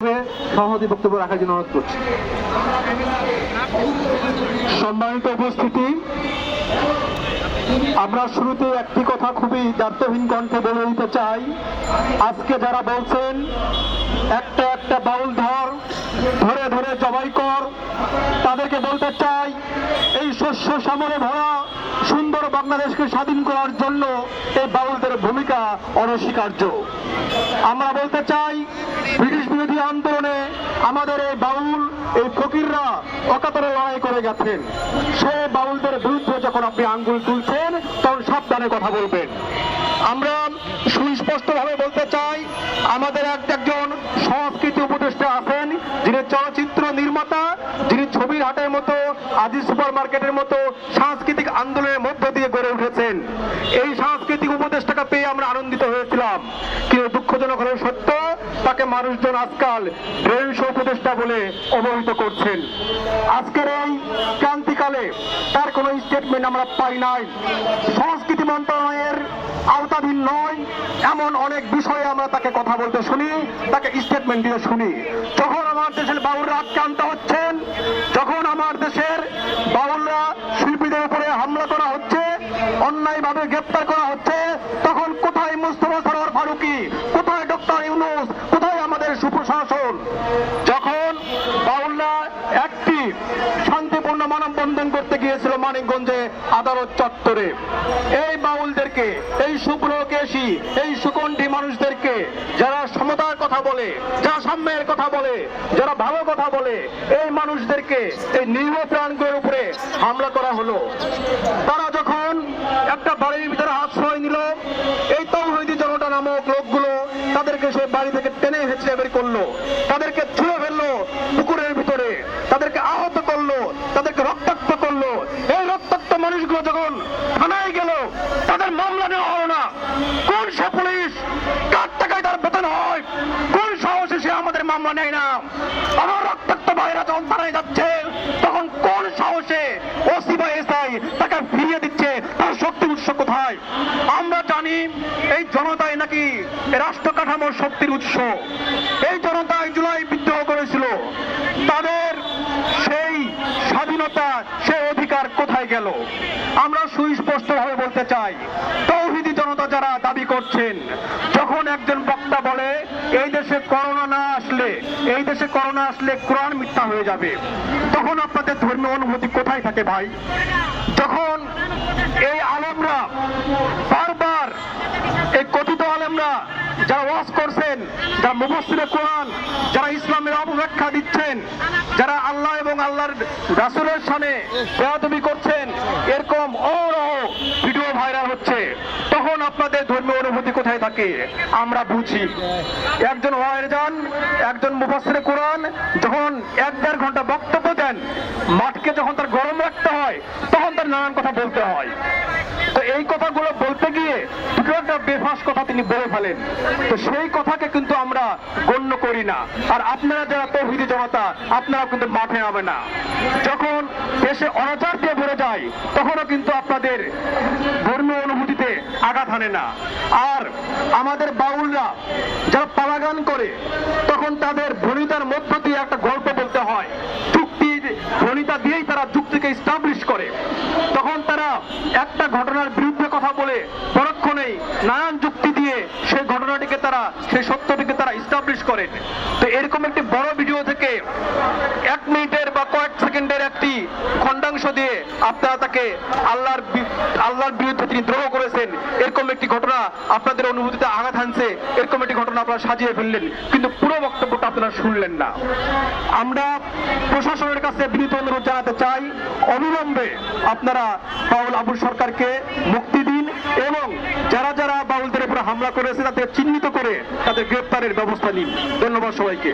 সভাপতি বক্তব্য রাখার জন্য অনুরোধ করছি। সম্মানিত উপস্থিতি, আমরা শুরুতে একটি কথা খুবই দায়িত্বহীন কণ্ঠে বলে দিতে চাই। আজকে যারা বলছেন, একটা একটা বাউল ধর জবাই কর। তাদেরকে বলতে চাই, এই শস্য সামরে ভরা সুন্দর বাংলাদেশকে স্বাধীন করার জন্য এই বাউলদের ভূমিকা অনস্বীকার্য। আমরা বলতে চাই, ব্রিটিশ বিরোধী আন্দোলনে আমাদের এই বাউল, এই ফকিররা অকাতরে লড়াই করে গেছেন। সে বাউলদের বিরুদ্ধে যখন আপনি আঙ্গুল তুলছেন, তখন সাবধানে কথা বলবেন। আমরা সুস্পষ্টভাবে বলতে চাই, আমাদের এক একজন সংস্কৃতি উপদেষ্টা যিনি চলচ্চিত্র নির্মাতা, যিনি ছবির হাটের মতো আজি সুপার মার্কেটের মতো সাংস্কৃতিক আন্দোলনের মধ্য দিয়ে গড়ে উঠেছেন। এই সাংস্কৃতিক উপদেষ্টাকে পেয়ে আমরা আনন্দিত হয়েছিলাম। কিন্তু দুঃখজনক হলেও সত্য, তাকে মানুষজন আজকাল ব্রেন শো উপদেষ্টা বলে অবহিত করছেন। আজকের এই ক্রান্তিকালে তার কোনো স্টেটমেন্ট আমরা পাই নাই। সংস্কৃতি মন্ত্রণালয়ের আওতাধীন নয়, এমন অনেক বিষয়ে আমরা তাকে কথা বলতে শুনি, তাকে স্টেটমেন্ট দিতে শুনি। যখন দেশের বাউলরা আক্রান্ত হচ্ছেন। যখন আমার দেশের বাউলরা শিল্পীদের উপরে হামলা করা হচ্ছে অন্যায় ভাবে গ্রেপ্তার করা হচ্ছে, তখন কোথায় মুস্তফা সরোয়ার ফারুকি? কোথায় ডক্টর ইউনুস? কোথায় আমাদের সুপ্রশাসন? যখন বাউলরা একটি শান্তিপূর্ণ মানববন্ধন করতে গিয়েছিল মানিকগঞ্জে আদালত চত্বরে। এই বাউলদেরকে, এই সুপ্রকেশী, এই সুকণ্ঠী মানুষদেরকে যারা সমতার কথা বলে, যারা সাম্যের কথা বলে, যারা ভালো কথা বলে, এই মানুষদেরকে এই নিরীহ প্রাণগুলোর উপরে হামলা করা হলো। তারা যখন একটা বাড়ির ভিতরে আশ্রয় নিল, এই তৌহিদি জনতা নামক লোকগুলো তাদেরকে সে বাড়ি থেকে টেনে হেঁচড়ে বের করল। তাদেরকে ছুঁড়ে ফেলল পুকুরের ভিতরে তাদেরকে আহত করল তাদেরকে রক্তাক্ত করল এই রক্তাক্ত মানুষগুলো যখন থানায় গেল, তাদের মামলা নেওয়া হলো না। কোন সে পুলিশ কার টাকায় তার বেতন হয়? কোন সাহসে সে আমাদের মামলা নেয় না? আমার রক্তাক্ত ভাইরা যখন থানায় যাচ্ছে, তখন কোন সাহসে ওসি বা এসআই তাকে ফিরিয়ে দিচ্ছে? তার শক্তি উৎস কোথায়? আমরা জানি এই জনতাই নাকি রাষ্ট্র কাঠামোর শক্তির উৎস। এই জনতাই জুলাই বিদ্রোহ করেছিল। তাদের সেই স্বাধীনতা গেল। আমরা সুস্পষ্টভাবে বলতে চাই, তৌহিদি জনতা যারা দাবি করছেন, যখন একজন বক্তা বলে, এই দেশে করোনা না আসলে, এই দেশে করোনা আসলে কোরআন মিথ্যা হয়ে যাবে, তখন আপনাদের ধর্মীয় অনুভূতি কোথায় থাকে ভাই? যখন এই আলমরা বারবার, এই কথিত আলেমরা যারা ওয়াজ করছেন যারা মুফাসসিরে কোরআন, যারা ইসলামের অপব্যাখ্যা দিচ্ছেন, যারা আল্লাহ এবং আল্লাহর রাসূলের সামনে বেয়াদবি করছেন, এরকম অহরহ ভিডিও ভাইরাল হচ্ছে। তখন আপনাদের ধর্মীয় অনুভূতি কোথায় থাকে? আমরা বুঝি। একজন ওয়াইর যান, একজন মুফাসসিরে কোরআন, যখন এক দেড় ঘণ্টা বক্তব্য দেন, মাঠকে যখন তার গরম রাখতে হয়, তখন তার নানান কথা বলতে হয়। তো এই কথাগুলো বেফাস কথা তিনি বলে ফেলেন। তো সেই কথাকে কিন্তু আমরা গণ্য করি না। আর আপনারা যারা তৌহিদি জনতা আপনারা কিন্তু মাঠে না। যখন দেশে অনাচার দিয়ে ভরে যায়, তখনও কিন্তু আপনাদের ধর্মীয় অনুভূতিতে আঘাত হানে না। আর আমাদের বাউলরা যারা পালাগান করে, তখন তাদের ভনিতার মধ্য দিয়ে একটা গল্প বলতে হয় যুক্তির ভনিতা দিয়েই তারা যুক্তিকে স্টাবলিশ করে। তখন তারা একটা ঘটনার বিরুদ্ধে কথা বলে, পরক্ষণেই নানান যুক্তি দিয়ে সেই ঘটনাটিকে তারা, সেই সত্যটিকে তারা স্টাবলিশ করে। তো এরকম একটি বড় ভিডিও থেকে এক সেকেন্ডের একটি খণ্ডাংশ দিয়ে আপনারা তাকে আল্লাহর আল্লাহর বিরুদ্ধে তিনি দ্রোহ করেছেন। এরকম একটি ঘটনা আপনাদের অনুভূতিতে আঘাত হানছে। এরকম একটি ঘটনা আপনারা সাজিয়ে ফেললেন। কিন্তু পুরো বক্তব্যটা আপনারা শুনলেন না। আমরা প্রশাসনের কাছে বিনীত অনুরোধ জানাতে চাই, অবিলম্বে আপনারা বাউল আবুল সরকারকে মুক্তি দিন এবং যারা যারা বাউলদের উপরে হামলা করেছে তাদের চিহ্নিত করে তাদের গ্রেপ্তারের ব্যবস্থা নিন। ধন্যবাদ সবাইকে।